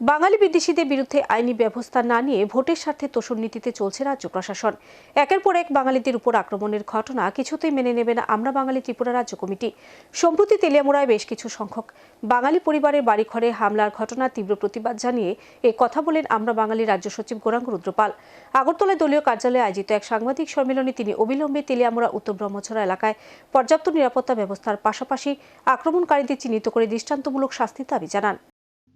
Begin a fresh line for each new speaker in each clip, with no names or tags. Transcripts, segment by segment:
বাঙালি বিদেশিদের বিরুদ্ধে আইনি ব্যবস্থা না নিয়ে ভোটের স্বার্থে তোষণ নীতিতে চলছে রাজ্য প্রশাসন। একের পর এক বাঙালিদের উপর আক্রমণের ঘটনা কিছুতেই মেনে নেবে না আমরা বাঙালি ত্রিপুরা রাজ্য কমিটি। সম্প্রতি তেলিয়ামুড়ায় বেশ কিছু সংখ্যক বাঙালি পরিবারের বাড়িঘরে হামলার ঘটনা তীব্র প্রতিবাদ জানিয়ে এ কথা বলেন আমরা বাঙালি রাজ্য সচিব গৌরাঙ্গ রুদ্রপাল। আগরতলায় দলীয় কার্যালয়ে আয়োজিত এক সাংবাদিক সম্মেলনে তিনি অবিলম্বে তেলিয়ামুড়া, উত্তর ব্রহ্মছড়া এলাকায় পর্যাপ্ত নিরাপত্তা ব্যবস্থার পাশাপাশি আক্রমণকারীদের চিহ্নিত করে দৃষ্টান্তমূলক শাস্তির দাবি জানান।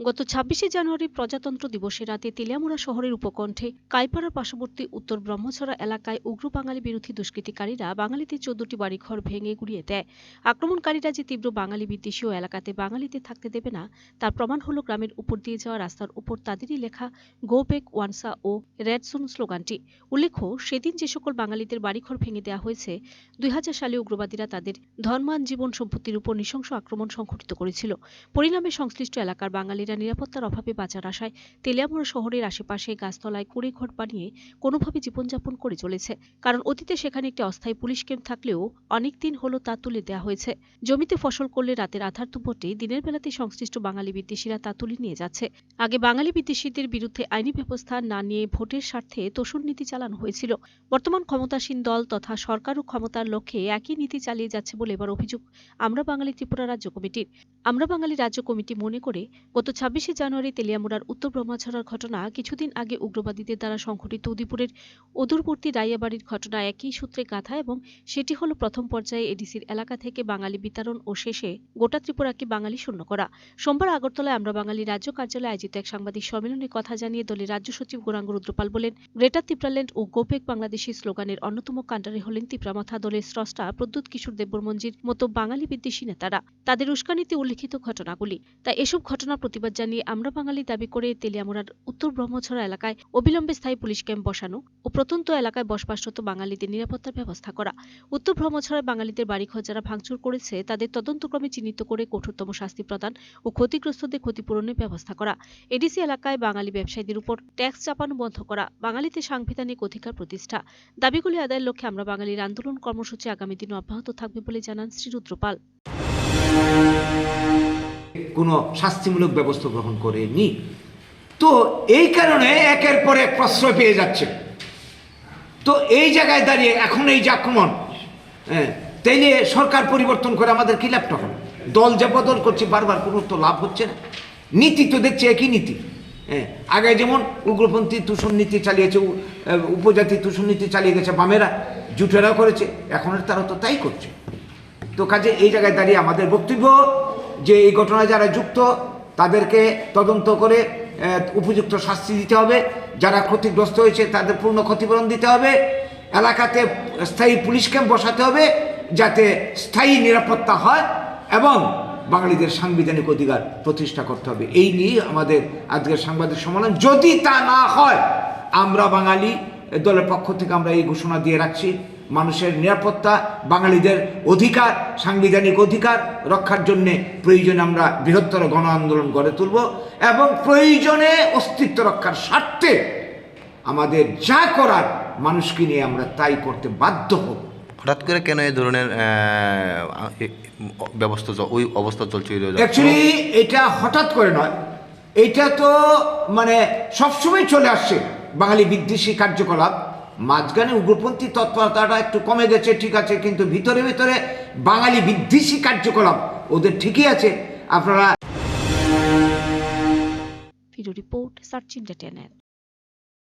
গত ছাব্বিশে জানুয়ারি প্রজাতন্ত্র দিবসের রাতে তেলিয়ামুড়া শহরের উপকণ্ঠে কাইপাড়ার পার্শ্ববর্তী উত্তর ব্রহ্মছড়া এলাকায় উগ্র বাঙালি বিরোধী দুষ্কৃতিকারীরা বাঙালিতে চোদ্দটি বাড়িঘর ভেঙে গুড়িয়ে দেয়। আক্রমণকারীরা যে তীব্র বাঙালি বিদ্বেষী ও এলাকাতে বাঙালিতে থাকতে দেবে না, তার প্রমাণ হলো গ্রামের উপর দিয়ে যাওয়া রাস্তার উপর তাদেরই লেখা গো ব্যাক ওয়ানসা ও রেড সুন স্লোগানটি। উল্লেখ্য, সেদিন যে সকল বাঙালিদের বাড়িঘর ভেঙে দেওয়া হয়েছে, দুই হাজার সালে উগ্রবাদীরা তাদের ধর্মান জীবন সম্পত্তির উপর নৃশংস আক্রমণ সংঘটিত করেছিল। পরিণামে সংশ্লিষ্ট এলাকার বাঙালিরা নিরাপত্তার অভাবে বাঁচার আশায় তেলিয়ামুড়া শহরের আশেপাশে গাছতলায় কুড়ে ঘর বানিয়ে কোনোভাবে জীবনযাপন করে চলেছে। কারণ অতীতে সেখানে একটি অস্থায়ী পুলিশ ক্যাম্প থাকলেও অনেক দিন হলো তা তুলে দেওয়া হয়েছে। জমিতে ফসল করলে রাতের আধার দুপুরটি দিনের বেলাতে সংশ্লিষ্ট বাঙালি বিদ্বেষীরা তা তুলে নিয়ে যাচ্ছে। আগে বাঙালি বিদ্বেষীদের বিরুদ্ধে আইনি ব্যবস্থা না নিয়ে ভোটের স্বার্থে তোষণ নীতি চালানো হয়েছিল। বর্তমান ক্ষমতাসীন দল তথা সরকারও ক্ষমতার লক্ষ্যে একই নীতি চালিয়ে যাচ্ছে বলে এবার অভিযোগ আমরা বাঙালি ত্রিপুরা রাজ্য কমিটির। আমরা বাঙালি রাজ্য কমিটি মনে করে গত ছাব্বিশে জানুয়ারি তেলিয়ামুড়ার উত্তর ব্রহ্মাছড়ার ঘটনা কিছুদিন আগে উগ্রবাদীদের দ্বারা সংঘটিত উদিপুরের অদূরবর্তী রাইয়াবাড়ির ঘটনা একই সূত্রে গাথা এবং সেটি হলো প্রথম পর্যায়ে এডিসির এলাকা থেকে বাঙালি বিতরণ ও শেষে গোটা ত্রিপুরাকে বাঙালি শূন্য করা। সোমবার আগরতলায় আমরা বাঙালি রাজ্য কার্যালয়ে আয়োজিত এক সাংবাদিক সম্মেলনে কথা জানিয়ে দলের রাজ্য সচিব গৌরাঙ্গ রুদ্রপাল বলেন, গ্রেটার তিপ্রাল্যান্ড ও গোপেক বাংলাদেশি স্লোগানের অন্যতম কাণ্ডারে হলেন তিপ্রামাথা দলের স্রষ্টা প্রদ্যুৎ কিশোর দেববর্মঞ্জির মতো বাঙালি বিদ্বেষী নেতারা। তাদের উস্কানিতে উল্লিখিত ঘটনাগুলি। তাই এসব ঘটনা প্রতিবাদ জানিয়ে আমরা বাঙালি দাবি করে তেলিয়ামুড়ার উত্তর ব্রহ্মছড়া এলাকায় অবিলম্বে স্থায়ী পুলিশ ক্যাম্প বসানো ও প্রত্যন্ত এলাকায় বসবাসরত বাঙালিদের নিরাপত্তার ব্যবস্থা করা। উত্তর ব্রহ্মছড়ায় বাঙালিদের বাড়িঘর যারা ভাঙচুর করেছে, তাদের তদন্তক্রমে চিহ্নিত করে কঠোরতম শাস্তি প্রদান ও ক্ষতিগ্রস্তদের ক্ষতিপূরণের ব্যবস্থা করা। এডিসি এলাকায় বাঙালি ব্যবসায়ীদের উপর ট্যাক্স চাপানো বন্ধ করা বাঙালিতে সাংবিধানিক অধিকার প্রতিষ্ঠা। দাবিগুলি আদায়ের লক্ষ্যে আমরা বাঙালির আন্দোলন কর্মসূচি আগামী দিনে অব্যাহত থাকবে বলে জানান শ্রী রুদ্রপাল।
কোনো শাস্তিমূলক ব্যবস্থা গ্রহণ করেনি। তো এই কারণে একের পর এক প্রশ্রয় পেয়ে যাচ্ছে। তো এই জায়গায় দাঁড়িয়ে এখন এই যে আক্রমণ হ্যাঁ তাইলে সরকার পরিবর্তন করে আমাদের কি লাভটা হলো দল যে বদল করছে, বারবার কোনো তো লাভ হচ্ছে না। নীতি তো দেখছে একই নীতি হ্যাঁ আগে যেমন উগ্রপন্থী তুষণ নীতি চালিয়েছে উপজাতি তুষণ নীতি চালিয়ে গেছে বামেরা, জুটেরাও করেছে, এখন তারা তো তাই করছে। তো কাজে এই জায়গায় দাঁড়িয়ে আমাদের বক্তব্য যে এই ঘটনায় যারা যুক্ত, তাদেরকে তদন্ত করে উপযুক্ত শাস্তি দিতে হবে। যারা ক্ষতিগ্রস্ত হয়েছে, তাদের পূর্ণ ক্ষতিপূরণ দিতে হবে। এলাকাতে স্থায়ী পুলিশ ক্যাম্প বসাতে হবে, যাতে স্থায়ী নিরাপত্তা হয় এবং বাঙালিদের সাংবিধানিক অধিকার প্রতিষ্ঠা করতে হবে। এই নিয়ে আমাদের আজকের সাংবাদিক সম্মেলন। যদি তা না হয়, আমরা বাঙালি দলের পক্ষ থেকে আমরা এই ঘোষণা দিয়ে রাখছি মানুষের নিরাপত্তা বাঙালিদের অধিকার সাংবিধানিক অধিকার রক্ষার জন্য প্রয়োজনে আমরা বৃহত্তর গণ আন্দোলন গড়ে তুলব এবং প্রয়োজনে অস্তিত্ব রক্ষার স্বার্থে আমাদের যা করার মানুষকে নিয়ে আমরা তাই করতে বাধ্য হব।
হঠাৎ করে কেন এই ধরনের ব্যবস্থা ওই অবস্থা চলছে
অ্যাকচুয়ালি এটা হঠাৎ করে নয়। এটা তো মানে সবসময় চলে আসছে। বাঙালি বিদ্বেষী কার্যকলাপ, মাঝখানে উগ্রপন্থী তৎপরতাটা একটু কমে গেছে, ঠিক আছে, কিন্তু ভিতরে ভিতরে বাঙালি বিদ্বেষী কার্যকলাপ ওদের ঠিকই আছে। আপনারা
রিপোর্ট সার্চ ইন্ডিয়া